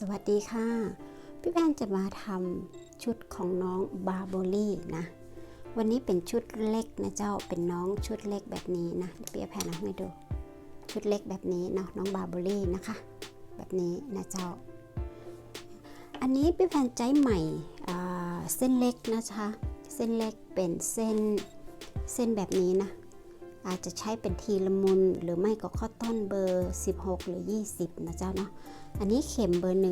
สวัสดีค่ะ พี่แพนจะมาทำชุดของน้องบาโบลี่นะ วันนี้เป็นชุดเล็กนะเจ้า เป็นน้องชุดเล็กแบบนี้นะเดี๋ยวพี่แพนเอาให้ดู ชุดเล็กแบบนี้เนาะน้องบาโบลี่นะคะ แบบนี้นะเจ้า อันนี้พี่แพนใจใหม่เส้นเล็กนะคะ เส้นเล็กเป็นเส้นเส้นแบบนี้นะ อาจจะใช้เป็นทีละมุนหรือไม่ก็ข้อต้นเบอร์ 16 หรือ 20 นะเจ้าเนาะอันนี้เข็มเบอร์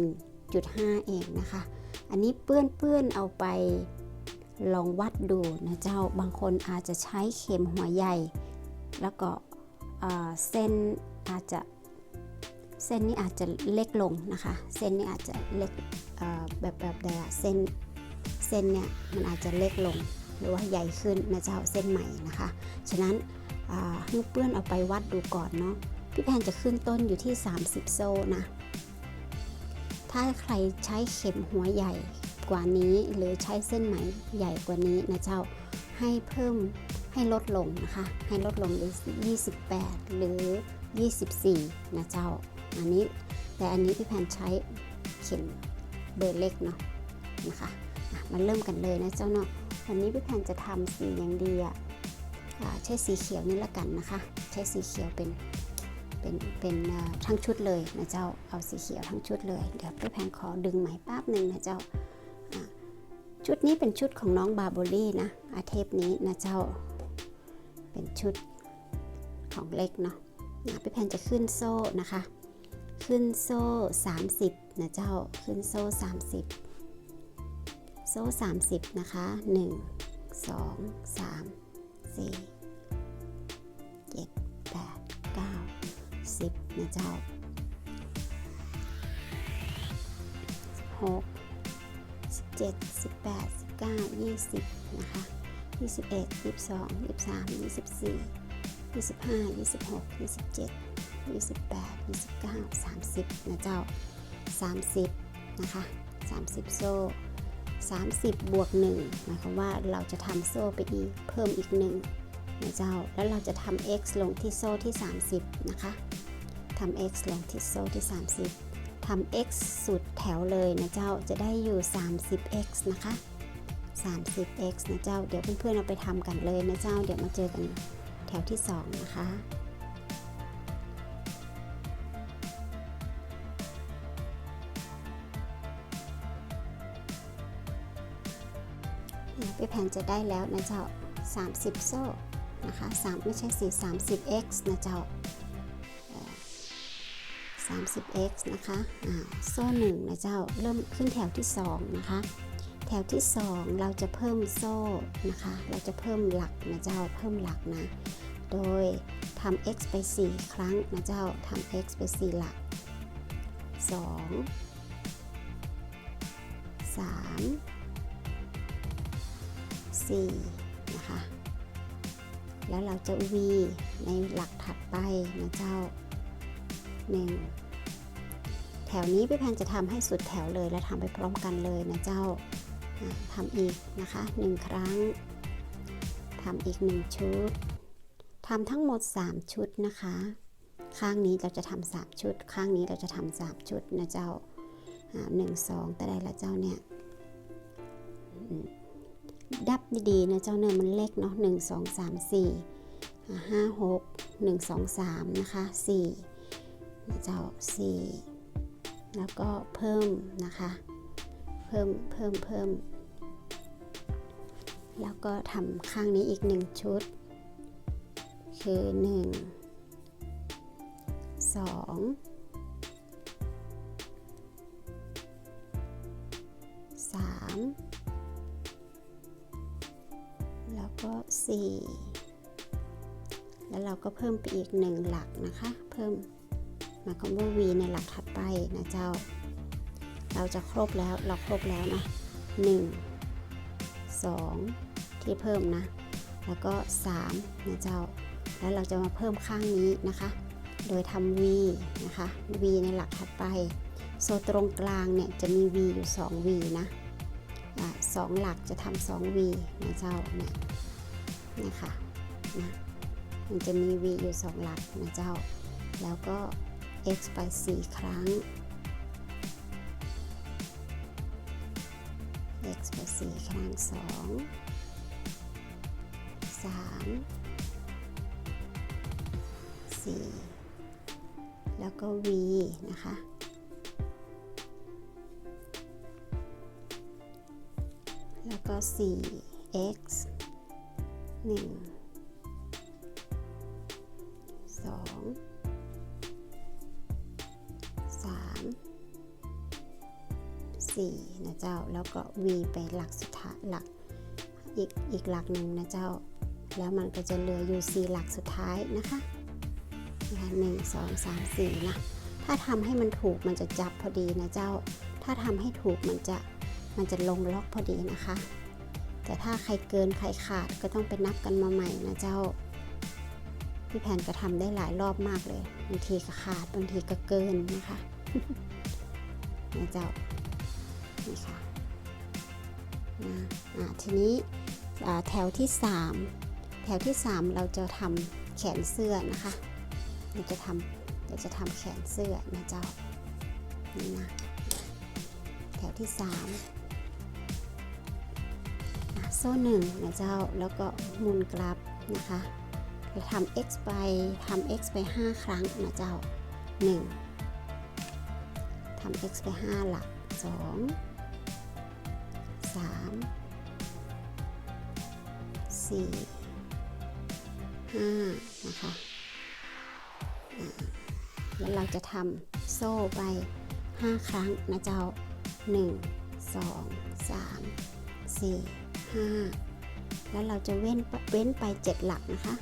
1.5 เองนะคะ อันนี้เปื้อนเปื้อนเอาไปลองวัดดูนะเจ้าบางคนอาจจะใช้เข็มหัวใหญ่ แล้วก็เส้นอาจจะเส้นนี้อาจจะเล็กลงนะคะ เส้นนี้อาจจะเล็กแบบแบบใดอะเส้นเส้นเนี่ยมันอาจจะเล็กลงหรือว่าใหญ่ขึ้นนะเจ้าเส้นใหม่นะคะ ฉะนั้น อ่าให้เปื้อนเอาไปวัดดูก่อนเนาะพี่แพนจะขึ้นต้นอยู่ที่ 30 โซ่นะ ถ้าใครใช้เข็มหัวใหญ่กว่านี้หรือใช้เส้นไหมใหญ่กว่านี้นะเจ้าให้เพิ่มให้ลดลงนะคะ ให้ลดลงหรือ28 หรือ 24 นะเจ้า อันนี้แต่อันนี้พี่แพนใช้เข็มเบอร์เล็กเนาะนะคะมาเริ่มกันเลยนะเจ้าเนาะวันนี้พี่แพนจะทำสีอย่างดีอะ ใช้สีเขียวนี่ละกันนะคะ ใช้สีเขียวเป็นเป็นเป็นทั้งชุดเลยนะเจ้าเอาสีเขียวทั้งชุดเลย เดี๋ยวพี่แพนขอดึงไหมแป๊บหนึ่งนะเจ้าชุดนี้เป็นชุดของน้องบาโบลี่นะอาเทปนี้นะเจ้าเป็นชุดของเล็กเนาะอะพี่แพนจะขึ้นโซ่นะคะ ขึ้นโซ่ 30นะเจ้าขึ้นโซ่ 30 โซ่ 30 นะคะ 1 2 3 4 7 8 9สิบนะเจ้าหกสิบเจ็ดสิบแปดสิบเก้ายี่สิบนะคะยี่สิบเอ็ดยี่สิบสองยี่สิบสามยี่สิบสี่ยี่สิบห้ายี่สิบหกยี่สิบเจ็ดยี่สิบแปดยี่สิบเก้าสามสิบนะเจ้าสามสิบนะคะสามสิบโซ่ สามสิบบวกหนึ่งหมายความว่าเราจะทำโซ่ไปอีกเพิ่มอีกหนึ่งนะเจ้า แล้วเราจะทำ x ลงที่โซ่ที่ 30 นะคะทำ x ลงที่โซ่ที่ 30ทำ x สุดแถวเลยนะเจ้าจะได้อยู่ 30x นะคะ 30x นะเจ้า เดี๋ยวเพื่อนๆเอาไปทำกันเลยนะเจ้า เดี๋ยวมาเจอกันแถวที่ 2 นะคะ พี่แพนจะได้แล้วนะเจ้า 30 โซ่นะคะ 3 ไม่ใช่4 30x นะเจ้าเอ่อ 30x นะคะอ่าโซ่1นะเจ้า เริ่มขึ้นแถวที่ 2 นะคะ แถวที่ 2 เราจะเพิ่มโซ่นะคะ เราจะเพิ่มหลักนะเจ้า เพิ่มหลักนะ โดยทำ x ไป 4 ครั้งนะเจ้าทำ x ไป 4 หลัก 2 3 4 นะคะ แล้วเราจะ v ในหลักถัดไปนะเจ้า 1 แถวนี้พี่แพนจะทำให้สุดแถวเลยและทำไปพร้อมกันเลยนะเจ้าทำอีกนะคะ 1 ครั้งทำอีก 1 ชุดทำทั้งหมด 3 ชุดนะคะ ข้างนี้เราจะทำสามชุด ข้างนี้เราจะทำสามชุดนะเจ้าหนึ่งสองแต่ใดละเจ้าเนี่ย ดับดีๆนะเจ้าเนื้อมันเล็กเนาะหนึ่งสองสามสี่ห้าหกหนึ่งสองสามนะคะสี่เจ้าสี่แล้วก็เพิ่มนะคะ เพิ่มเพิ่มเพิ่ม แล้วก็ทำข้างนี้อีกหนึ่งชุด คือหนึ่งสองสาม ก็ 4 แล้วเราก็เพิ่มไปอีก 1 หลักนะคะ เพิ่มมาความว่า v ในหลักถัดไปนะเจ้า เราจะครบแล้วเราครบแล้วนะ 1 2 ที่เพิ่มนะ แล้วก็ 3 นะเจ้า แล้วเราจะมาเพิ่มข้างนี้นะคะ โดยทำ v นะคะ v ในหลักถัดไป โซตรงกลางเนี่ยจะมี v อยู่ 2v นะะสองหลักจะทำ 2v นะเจ้าเนี่ย นี่ค่ะนะมันจะมี v อยู่2หลักนะเจ้า แล้วก็ x ไป 4 ครั้ง x ไป 4 ครั้ง 2 3 4 แล้วก็ v นะคะ แล้วก็ 4x 1 2 3 4นะเจ้า แล้วก็ v ไปหลักสุดท้ายหลักอีกอีกหลักหนึ่งนะเจ้า แล้วมันก็จะเหลืออยู่4หลักสุดท้ายนะคะนะคะหนึ่งสองสามสี่นะถ้าทำให้มันถูกมันจะจับพอดีนะเจ้า ถ้าทำให้ถูกมันจะมันจะลงล็อกพอดีนะคะ แต่ถ้าใครเกินใครขาดก็ต้องไปนับกันมาใหม่นะเจ้า พี่แผนก็ทำได้หลายรอบมากเลย บางทีก็ขาด บางทีก็เกินนะคะนะเจ้า นี่ค่ะนะอ่าทีนี้แถวที่ 3 แถวที่ 3 เราจะทำแขนเสื้อนะคะเราจะทำเราจะทำแขนเสื้อนะเจ้า นี่นะ แถวที่3อะ โซ่หนึ่งนะเจ้าแล้วก็หมุนกลับนะคะเราทำ x ไปทำ x ไป 5 ครั้งนะเจ้า 1ทำ x ไป 5 หลัก 2 3 4 5 นะคะ แล้วเราจะทำโซ่ไป 5 ครั้งนะเจ้า 1 2 3 4 5 แล้วเราจะเว้นเว้นไป 7 หลักนะคะ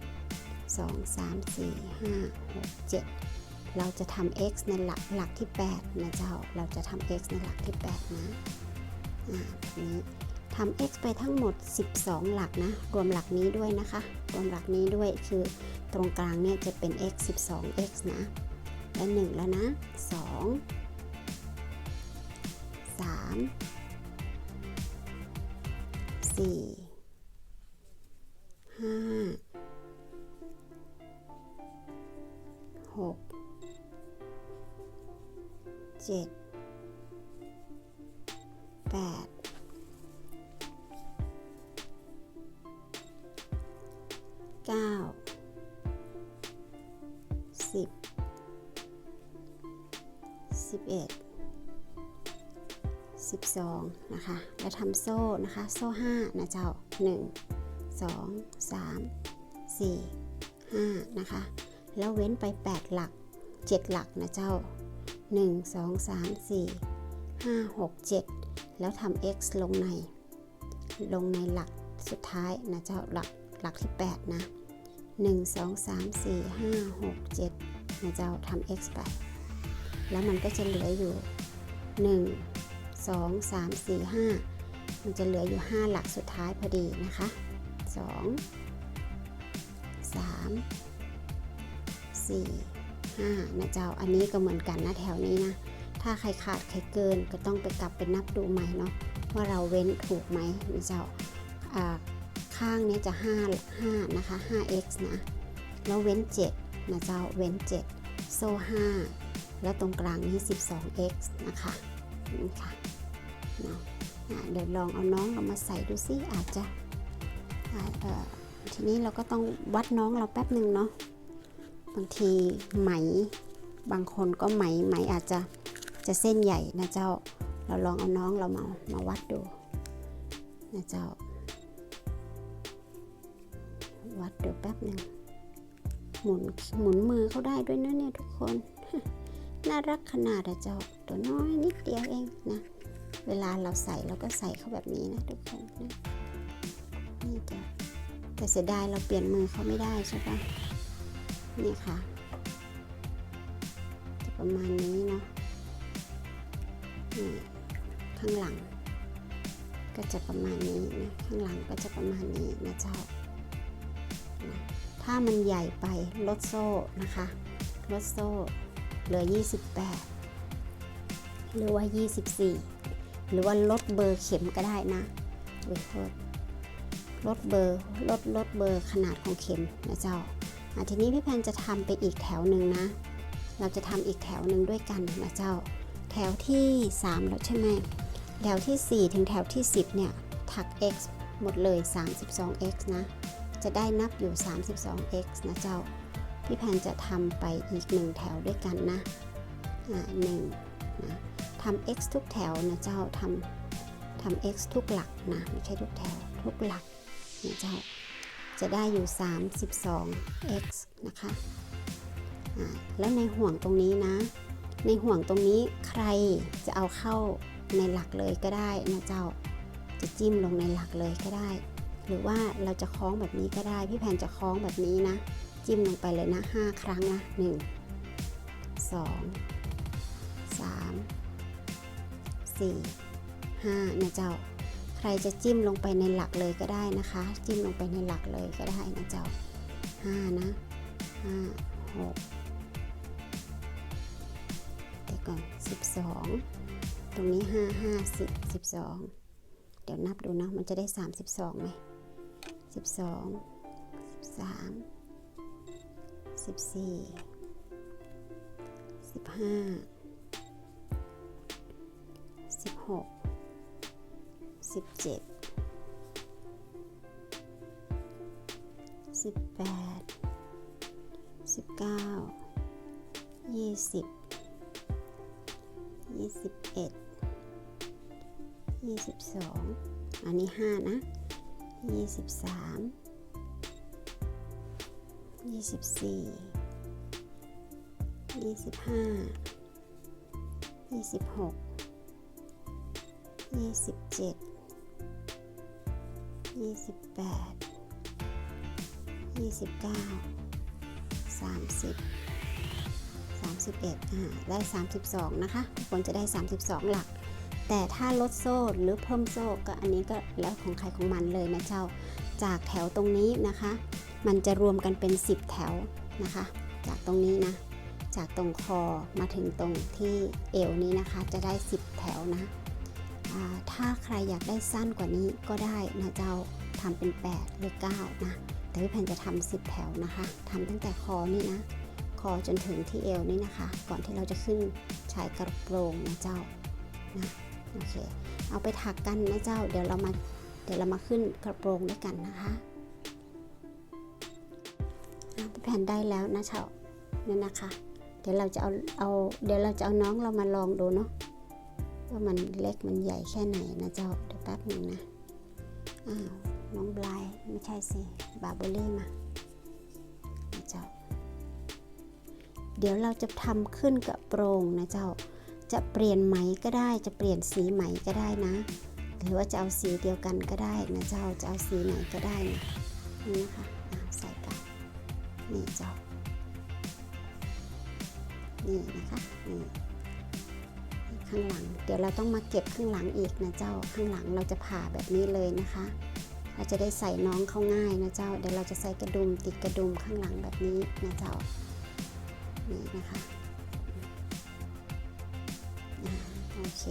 1 2 3 4 5 6 7 เราจะทำ x ในหลักหลักที่ 8 นะเจ้า เราจะทำ x ในหลักที่ 8 นะอ่าแบบนี้ทำ x ไปทั้งหมด 12 หลักนะ รวมหลักนี้ด้วยนะคะ รวมหลักนี้ด้วยคือตรงกลางเนี่ยจะเป็น x 12x นะ และ 1 แล้วนะ 2 3 4 5 6 7 8เก้าสิบสิบเอ็ด สิบสองนะคะ แล้วทำโซ่นะคะ โซ่ห้านะเจ้าหนึ่งสองสามสี่ห้านะคะ แล้วเว้นไปแปดหลักเจ็ดหลักนะเจ้าหนึ่งสองสามสี่ห้าหกเจ็ดแล้วทำ x ลงใน ลงในหลักสุดท้ายนะเจ้า หลักหลักที่ 8 นะ 1 2 3 4 5 6 7นะเจ้าทำ x ไป แล้วมันก็จะเหลืออยู่ 1 2 3 4 5 มันจะเหลืออยู่ 5 หลักสุดท้ายพอดีนะคะ 2 3 4 5 นะเจ้า อันนี้ก็เหมือนกันนะแถวนี้นะ ถ้าใครขาดใครเกินก็ต้องไปกลับไปนับดูใหม่เนาะว่าเราเว้นถูกไหมนะเจ้าข้างนี้จะ 5 5 นะคะ 5x นะ แล้วเว้น 7 นะเจ้า เว้น 7 โซ่ 5 แล้วตรงกลางนี้ 12x นะคะนี่ค่ะ เนาะเดี๋ยวลองเอาน้องเรามาใส่ดูซิอาจจะทีนี้เราก็ต้องวัดน้องเราแป๊บหนึ่งเนาะบางทีไหมบางคนก็ไหมไหมอาจจะจะเส้นใหญ่นะเจ้า เราลองเอาน้องเรามามาวัดดูนะเจ้า วัดเดี๋ยวแป๊บหนึ่งหมุนหมุนมือเขาได้ด้วยนะเนี่ยทุกคน น่ารักขนาดอะเจ้าตัวน้อยนิดเดียวเองนะ เวลาเราใส่เราก็ใส่เขาแบบนี้นะทุกคนนะนี่จ้ะแต่เสียดายเราเปลี่ยนมือเขาไม่ได้ใช่ปะนี่ค่ะจะประมาณนี้เนาะนี่ข้างหลัง ก็จะประมาณนี้นะข้างหลังก็จะประมาณนี้นะเจ้านะถ้ามันใหญ่ไปลดโซ่นะคะลดโซ่เหลือ 28 หรือว่า 24 หรือว่าลดเบอร์เข็มก็ได้นะโอ้ยโทษลดเบอร์ลดลดเบอร์ขนาดของเข็มนะเจ้าทีนี้พี่แพนจะทำไปอีกแถวหนึ่งนะ เราจะทำอีกแถวหนึ่งด้วยกันนะเจ้า แถวที่ 3 แล้วใช่ไหมแถวที่ 4 ถึงแถวที่ 10 เนี่ย ถัก x หมดเลย 32x นะ จะได้นับอยู่ 32x นะเจ้า พี่แพนจะทำไปอีกหนึ่งแถวด้วยกันนะ อ่าหนึ่งนะ ทำ x ทุกแถวนะเจ้าทำทำ x ทุกหลักนะไม่ใช่ทุกแถวทุกหลักนะเจ้าจะได้อยู่ 32x นะคะแล้วในห่วงตรงนี้นะ ในห่วงตรงนี้ใครจะเอาเข้าในหลักเลยก็ได้นะเจ้า จะจิ้มลงในหลักเลยก็ได้ หรือว่าเราจะคล้องแบบนี้ก็ได้ พี่แพนจะคล้องแบบนี้นะ จิ้มลงไปเลยนะ 5 ครั้งนะ 1 2 4 5 นะเจ้า ใครจะจิ้มลงไปในหลักเลยก็ได้นะคะ จิ้มลงไปในหลักเลยก็ได้นะเจ้า 5 นะ 5 6เดี๋ยวก่อน 12 ตรงนี้ 5 5 10 12 เดี๋ยวนับดูเนาะมันจะได้ 32ไหม12 13 14 15 16 17 18 19 20 21 22อันนี้5นะ 23 24 25 26 27 28 29 30 31อ่าได้32นะคะทุกคนจะได้32หลัก แต่ถ้าลดโซ่หรือเพิ่มโซ่ก็อันนี้ก็แล้วของใครของมันเลยนะเจ้า จากแถวตรงนี้นะคะ มันจะรวมกันเป็น10แถวนะคะ จากตรงนี้นะจากตรงคอมาถึงตรงที่เอวนี้นะคะ จะได้ 10 แถวนะ ถ้าใครอยากได้สั้นกว่านี้ก็ได้นะเจ้าทำเป็น 8 หรือ 9 นะ แต่พี่แพนจะทำ10 แถวนะคะทำตั้งแต่คอนี่นะ คอจนถึงที่เอวนี่นะคะ ก่อนที่เราจะขึ้นชายกระโปรงนะเจ้านะโอเค เอาไปถักกันนะเจ้า เดี๋ยวเรามาเดี๋ยวเรามาขึ้นกระโปรงด้วยกันนะคะพี่แพนได้แล้วนะเจ้านี่นะคะ เดี๋ยวเราจะเอาเอาเดี๋ยวเราจะเอาน้องเรามาลองดูเนาะ ว่ามันเล็กมันใหญ่แค่ไหนนะเจ้าเดี๋ยวแป๊บหนึ่งนะ อ้าว น้องบลายไม่ใช่สิ บาโบลี่มานะเจ้า เดี๋ยวเราจะทำขึ้นกระโปรงนะเจ้า จะเปลี่ยนไหมก็ได้ จะเปลี่ยนสีไหมก็ได้นะ หรือว่าจะเอาสีเดียวกันก็ได้นะเจ้า จะเอาสีไหนก็ได้นะนี่นะคะ่ะใส่กันนี่เจ้า นี่นะคะ นี่ ข้างหลัง เดี๋ยวเราต้องมาเก็บข้างหลังอีกนะเจ้า ข้างหลังเราจะผ่าแบบนี้เลยนะคะ เราจะได้ใส่น้องเข้าง่ายนะเจ้า เดี๋ยวเราจะใส่กระดุมติดกระดุมข้างหลังแบบนี้นะเจ้า นี่นะคะโอเค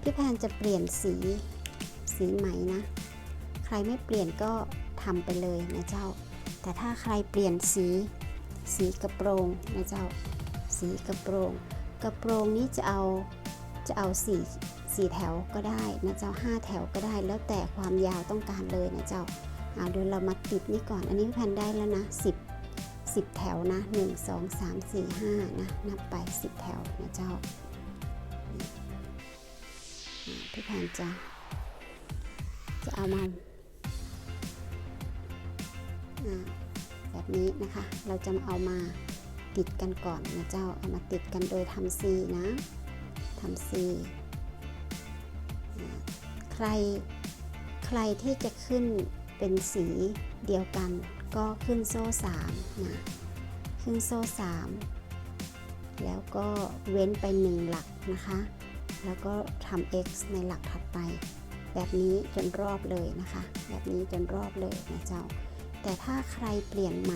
พี่แพนจะเปลี่ยนสีสีไหมนะ ใครไม่เปลี่ยนก็ทำไปเลยนะเจ้า แต่ถ้าใครเปลี่ยนสีสีกระโปรงนะเจ้า สีกระโปรง กระโปรงนี้จะเอาจะเอาสี่สี่แถวก็ได้นะเจ้าห้าแถวก็ได้ แล้วแต่ความยาวต้องการเลยนะเจ้าเอาเดี๋ยวเรามาติดนี่ก่อน อันนี้พี่แพนได้แล้วนะสิบ10แถวนะ1 2 3 4 5นะนับไป10แถวนะเจ้านี่พี่แพนจะจะเอามาอ่าแบบนี้นะคะ เราจะเอามา ติดกันก่อนนะเจ้า เอามาติดกันโดยทำซีนะทำซีใครใครที่จะขึ้นเป็นสีเดียวกัน ก็ขึ้นโซ่3นะขึ้นโซ่3แล้วก็เว้นไป1หลักนะคะ แล้วก็ทำ x ในหลักถัดไป แบบนี้จนรอบเลยนะคะ แบบนี้จนรอบเลยนะเจ้า แต่ถ้าใครเปลี่ยนไหม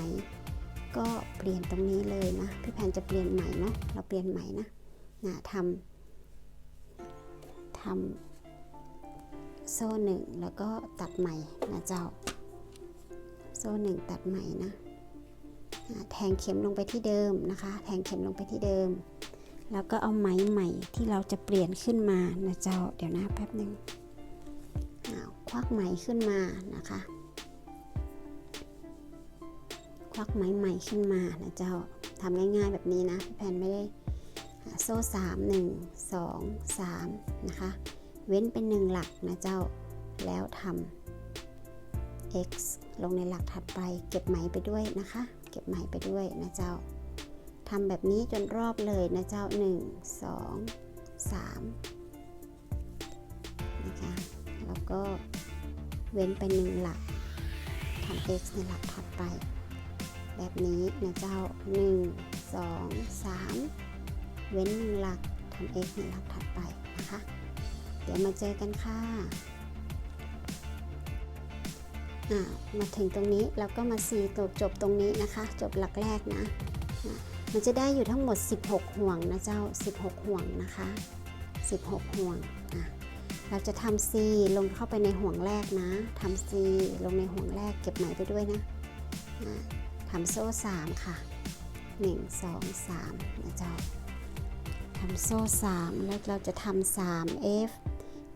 ก็เปลี่ยนตรงนี้เลยนะ พี่แพนจะเปลี่ยนไหม่เนาะ เราเปลี่ยนไหม่นะนะทำทำโซ่หนึ่งแล้วก็ตัดไหม่นะเจ้า โซ่หนึ่งตัดไหม่นะอ่าแทงเข็มลงไปที่เดิมนะคะ แทงเข็มลงไปที่เดิม แล้วก็เอาไหมใหม่ที่เราจะเปลี่ยนขึ้นมานะเจ้า เดี๋ยวนะแป๊บหนึ่งอ้าควักไหมขึ้นมานะคะ ควักไหมใหม่ขึ้นมานะเจ้าทำง่ายๆแบบนี้นะพี่แพนไม่ได้โซ่สามหนึ่งสองสามนะคะ เว้นเป็นหนึ่งหลักนะเจ้าแล้วทำ x ลงในหลักถัดไป เก็บไหมไปด้วยนะคะ เก็บไหมไปด้วยนะเจ้าทำแบบนี้จนรอบเลยนะเจ้า 1 2 3นะคะแล้วก็เว้นไปหนึ่งหลักทำ x ในหลักถัดไป แบบนี้นะเจ้า 1 2 3 เว้นหนึ่งหลักทำ x ในหลักถัดไปนะคะ เดี๋ยวมาเจอกันค่ะมาถึงตรงนี้แล้วก็มาซีตัวจบตรงนี้นะคะ จบหลักแรกนะ มันจะได้อยู่ทั้งหมด 16 ห่วงนะเจ้า 16 ห่วงนะคะ 16 ห่วงอะเราจะทำ C ลงเข้าไปในห่วงแรกนะทำ C ลงในห่วงแรกเก็บไหมไปด้วยนะะ ทำโซ่3ค่ะ1 2 3นะเจ้าทำโซ่3แล้วเราจะทำ3 F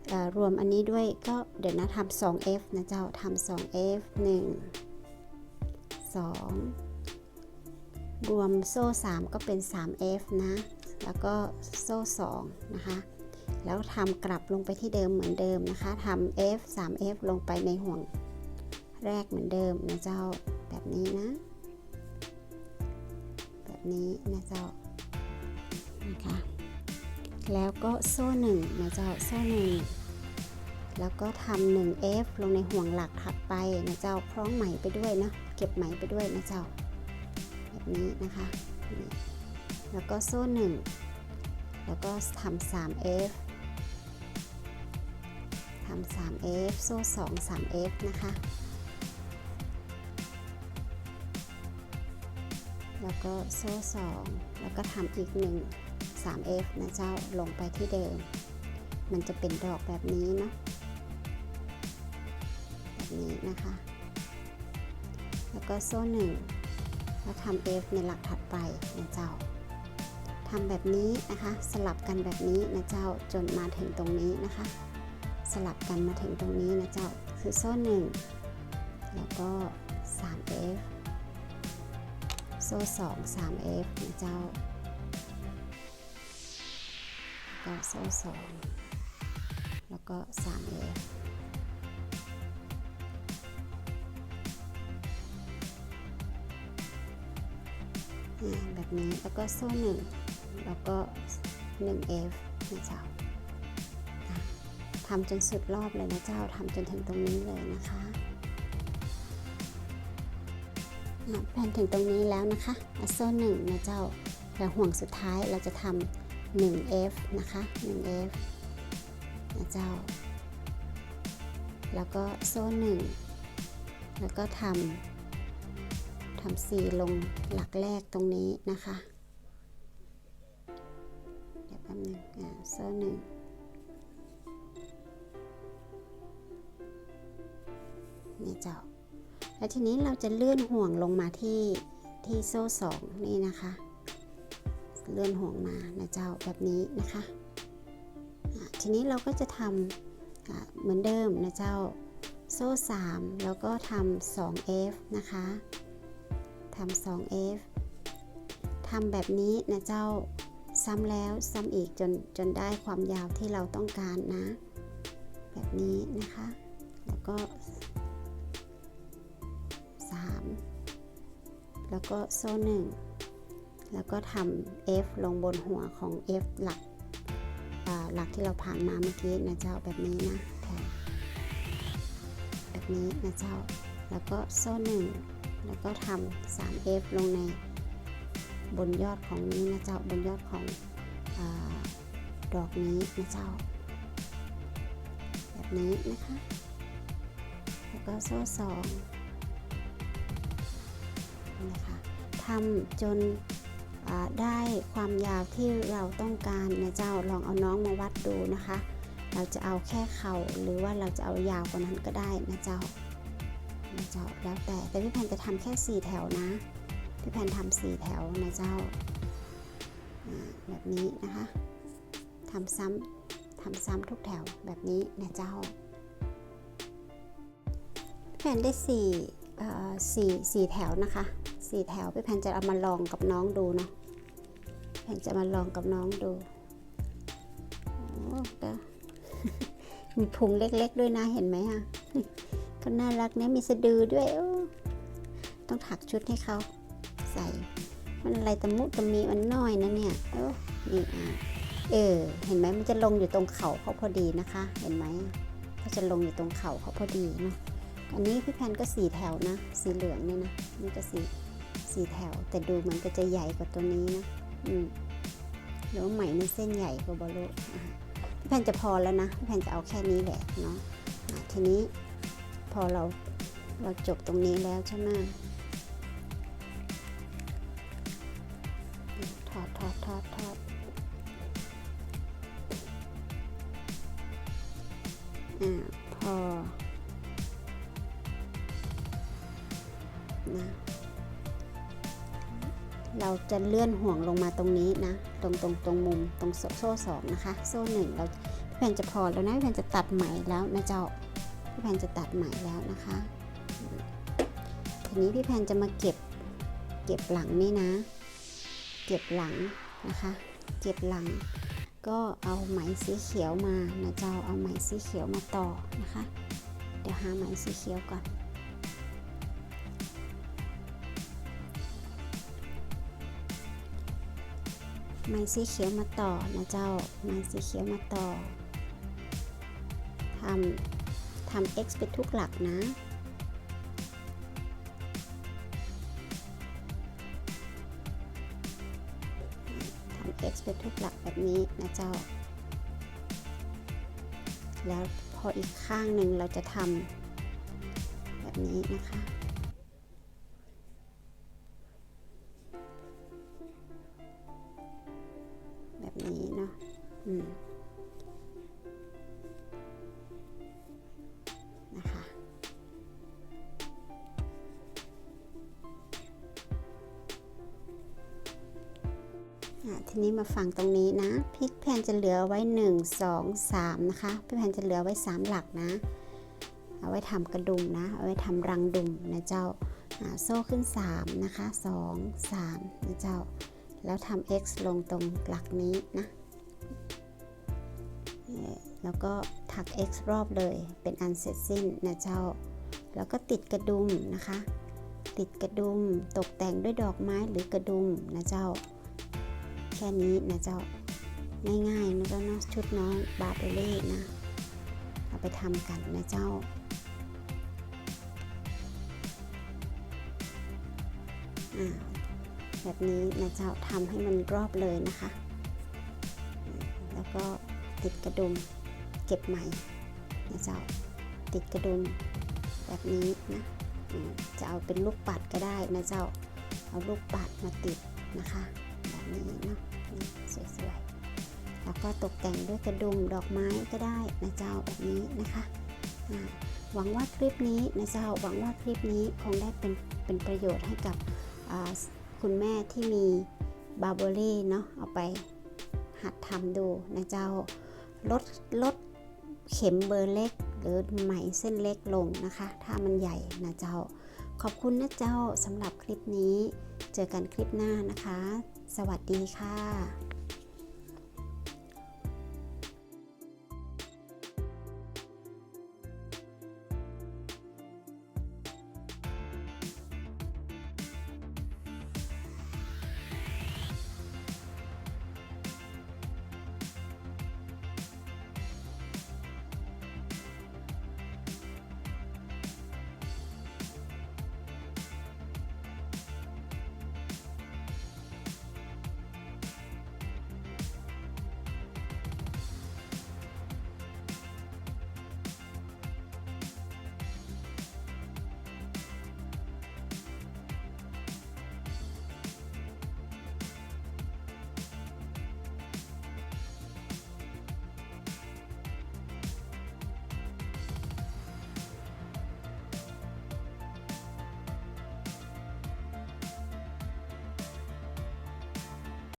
เอ่อรวมอันนี้ด้วยก็เดี๋ยวนะทำ 2F นะเจ้าทำ 2F 1 2รวมโซ่3ก็เป็น 3F นะ แล้วก็โซ่2นะคะแล้วทำกลับลงไปที่เดิมเหมือนเดิมนะคะทำ F 3F ลงไปในห่วงแรกเหมือนเดิมนะเจ้าแบบนี้นะ นี้นะเจ้านะคะแล้วก็โซ่หนึ่งนะเจ้าโซ่หนึ่งแล้วก็ทำหนึ่ง F ลงในห่วงหลักถัดไปนะเจ้าคล้องไหมไปด้วยนะเก็บไหมไปด้วยนะเจ้าแบบนี้นะคะแล้วก็โซ่หนึ่งแล้วก็ทำ 3F ทำ 3F โซ่2 3F นะคะ แล้วก็โซ่2แล้วก็ทำอีกหนึ่ง 3F นะเจ้าลงไปที่เดิม มันจะเป็นดอกแบบนี้เนาะแบบนี้นะคะ แล้วก็โซ่หนึ่งแล้วทำ F ในหลักถัดไปนะเจ้าทำแบบนี้นะคะ สลับกันแบบนี้นะเจ้าจนมาถึงตรงนี้นะคะ สลับกันมาถึงตรงนี้นะเจ้าคือโซ่หนึ่งแล้วก็ 3F โซ่2 3F นะเจ้าก็โซ่สองแล้วก็ 3F อ่าแบบนี้แล้วก็โซ่หนึ่งแล้วก็ 1F นะเจ้าทำจนสุดรอบเลยนะเจ้าทำจนถึงตรงนี้เลยนะคะ แผนถึงตรงนี้แล้วนะคะโซ่หนึ่งนะเจ้าแล้วห่วงสุดท้ายเราจะทำ 1F นะคะ 1F นะเจ้า แล้วก็โซ่หนึ่งแล้วก็ทำทำสี่ลงหลักแรกตรงนี้นะคะเดี๋ยวแป๊บนึงอ่าโซ่หนึ่งนี่เจ้า แล้วทีนี้เราจะเลื่อนห่วงลงมาที่ที่โซ่สองนี่นะคะ เลื่อนห่วงมานะเจ้าแบบนี้นะคะ ทีนี้เราก็จะทำะเหมือนเดิมนะเจ้าโซ่3แล้วก็ทำ 2F นะคะทำ 2F ทำแบบนี้นะเจ้าซ้ำแล้วซ้ำอีกจนจนได้ความยาวที่เราต้องการนะ แบบนี้นะคะ แล้วก็ แล้วก็โซ่หนึ่งแล้วก็ทำ F ลงบนหัวของ F หลักหลักที่เราผ่านมาเมื่อกี้นะเจ้าแบบนี้นะแทนแบบนี้นะเจ้า แล้วก็โซ่หนึ่งแล้วก็ทำ 3F ลงในบนยอดของนี้นะเจ้าบนยอดของอดอกนี้นะเจ้า แบบนี้นะคะ แล้วก็โซ่สองำจนได้ความยาวที่เราต้องการนะเจ้าลองเอาน้องมาวัดดูนะคะ เราจะเอาแค่เข่าหรือว่าเราจะเอายาวกว่านั้นก็ได้นะเจ้านะเจ้าแล้วแต่แต่พี่แพนจะทำแค่ 4 แถวนะพี่แพนทำ4แถวนะเจ้าแบบนี้นะคะทำซ้ำทำซ้ำทุกแถวแบบนี้นะเจ้าแผ่นได้สี่สี่สี่แถวนะคะ สี่แถวพี่แผ่นจะเอามาลองกับน้องดูเนาะแผ่นจะมาลองกับน้องดูโอ้เด้อมีพุงเล็กๆด้วยนะเห็นไหมอะก็น่ารักเนี่ยมีสะดือด้วยต้องถักชุดให้เขาใส่ มันอะไรตะมุตะมีมันน้อยนะเนี่ยเออนี่อะเออเห็นไหมมันจะลงอยู่ตรงเข่าเขาพอดีนะคะ เห็นไหมก็จะลงอยู่ตรงเข่าเขาพอดีเนาะอันนี้พี่แพนก็สีแถวนะ สีเหลืองเนี่ยนะนี่ก็สี สีแถว แต่ดูเหมือนก็จะใหญ่กว่าตัวนี้นะอืมหรือว่าไหมในเส้นใหญ่กว่าบอลลูนพี่แพนจะพอแล้วนะพี่แพนจะเอาแค่นี้แหละเนาะอะทีนี้พอเราเราจบตรงนี้แล้วใช่ไหมถอดถอดถอดถอดอ่าพอนะ เราจะเลื่อนห่วงลงมาตรงนี้นะ ตรงตรงตรงมุมตรงโซ่สองนะคะ โซ่หนึ่งเราพี่แพนจะพอแล้วนะพี่แพนจะตัดไหมแล้วนะเจ้าพี่แพนจะตัดไหมแล้วนะคะ ทีนี้พี่แพนจะมาเก็บเก็บหลังนี่นะ เก็บหลังนะคะ เก็บหลัง ก็เอาไหมสีเขียวมานะเจ้าเอาไหมสีเขียวมาต่อนะคะ เดี๋ยวหาไหมสีเขียวก่อน ไม้สีเขียวมาต่อนะเจ้า ไม้สีเขียวมาต่อทำทำ x ไปทุกหลักนะทำ x ไปทุกหลักแบบนี้นะเจ้า แล้วพออีกข้างหนึ่งเราจะทำแบบนี้นะคะังตรงนี้นะพริกแพนจะเหลือไว้ 1 2 3 นะคะพี่แพนจะเหลือไว้ 3 หลักนะ เอาไว้ทำกระดุมนะ เอาไว้ทำรังดุมนะเจ้าโซ่ขึ้น 3 นะคะ 2 3 นะเจ้า แล้วทำ x ลงตรงหลักนี้นะเอ่อแล้วก็ถัก x รอบเลยเป็นอันเสร็จสิ้นนะเจ้า แล้วก็ติดกระดุมนะคะ ติดกระดุมตกแต่งด้วยดอกไม้หรือกระดุมนะเจ้า ค่นี้นะเจ้าง่ายๆนะเจ้าเนาะชุดน้องบาร์เบเล่นะ เอาไปทำกันนะเจ้าแบบนี้นะเจ้าทำให้มันรอบเลยนะคะ แล้วก็ติดกระดุมเก็บใหม่นะเจ้าติดกระดุมแบบนี้นะจะเอาเป็นลูกปัดก็ได้นะเจ้าเอาลูกปัดมาติดนะคะ นี้นะสวยๆแล้วก็ตกแต่งด้วยกระดุมดอกไม้ก็ได้นะเจ้าแบบนี้นะคะหวังว่าคลิปนี้นะเจ้าหวังว่าคลิปนี้คงได้เป็นเป็นประโยชน์ให้กับคุณแม่ที่มีบาร์เบอรี่เนาะเอาไปหัดทำดูนะเจ้าลดลดเข็มเบอร์เล็ก หรือไหมเส้นเล็กลงนะคะ ถ้ามันใหญ่นะเจ้า ขอบคุณนะเจ้าสำหรับคลิปนี้ เจอกันคลิปหน้านะคะ สวัสดีค่ะ